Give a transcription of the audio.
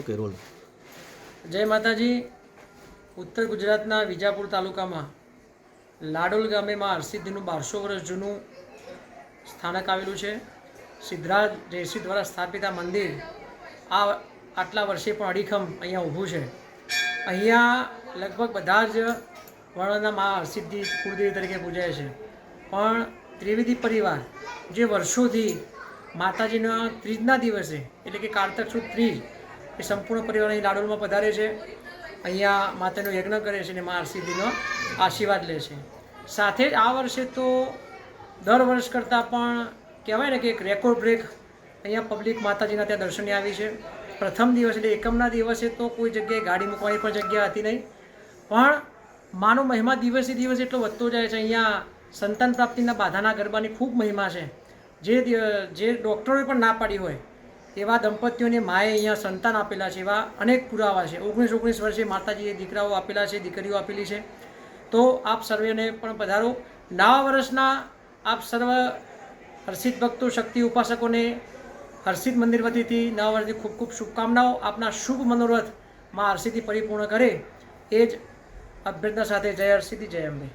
Okay role જય માતાજી. ઉત્તર ગુજરાતના વિજાપુર તાલુકામાં લાડોલ ગામે માં હરસિદ્ધિનું બારસો વર્ષ જૂનું સ્થાનક આવેલું છે. સિદ્ધરાજ જયસિંહ દ્વારા સ્થાપિત આ મંદિર આ આટલા વર્ષે પણ અડીખમ અહીંયા ઊભું છે. અહીંયા લગભગ બધા જ વર્ણના મા હરસિદ્ધિ કુળદેવી તરીકે પૂજાય છે. પણ ત્રિવેદી પરિવાર જે વર્ષોથી માતાજીના ત્રીજના દિવસે એટલે કે કારતક સુદ ત્રીજ એ સંપૂર્ણ પરિવાર અહીં લાડોલમાં પધારે છે. અહીંયા માતાનો યજ્ઞ કરે છે અને મા સિદ્ધિનો આશીર્વાદ લે છે. સાથે જ આ વર્ષે તો દર વર્ષ કરતાં પણ કહેવાય ને કે એક રેકોર્ડ બ્રેક અહીંયા પબ્લિક માતાજીના ત્યાં દર્શને આવી છે. પ્રથમ દિવસ એટલે એકમના દિવસે તો કોઈ જગ્યાએ ગાડી મૂકવાની પણ જગ્યા હતી નહીં. પણ માનો મહિમા દિવસે દિવસે એટલો વધતો જાય છે. અહીંયા સંતાન પ્રાપ્તિના બાધાના ગરબાની ખૂબ મહિમા છે. જે જે ડૉક્ટરોએ પણ ના પાડી હોય એવા દંપતીઓને માએ અહીંયા સંતાન આપેલા છે, એવા અનેક પુરાવા છે. ઓગણીસ ઓગણીસ વર્ષે માતાજીએ દીકરાઓ આપેલા છે, દીકરીઓ આપેલી છે. તો આપ સર્વેને પણ પધારો. નવા વર્ષના આપ સર્વ હર્ષિત ભક્તો, શક્તિ ઉપાસકોને હર્ષિત મંદિર વતીથી નવા વર્ષની ખૂબ ખૂબ શુભકામનાઓ. આપના શુભ મનોરથમાં હર્ષિથી પરિપૂર્ણ કરે. એ જ અભ્યર્થના સાથે જય હર્ષિથી જય અંબે.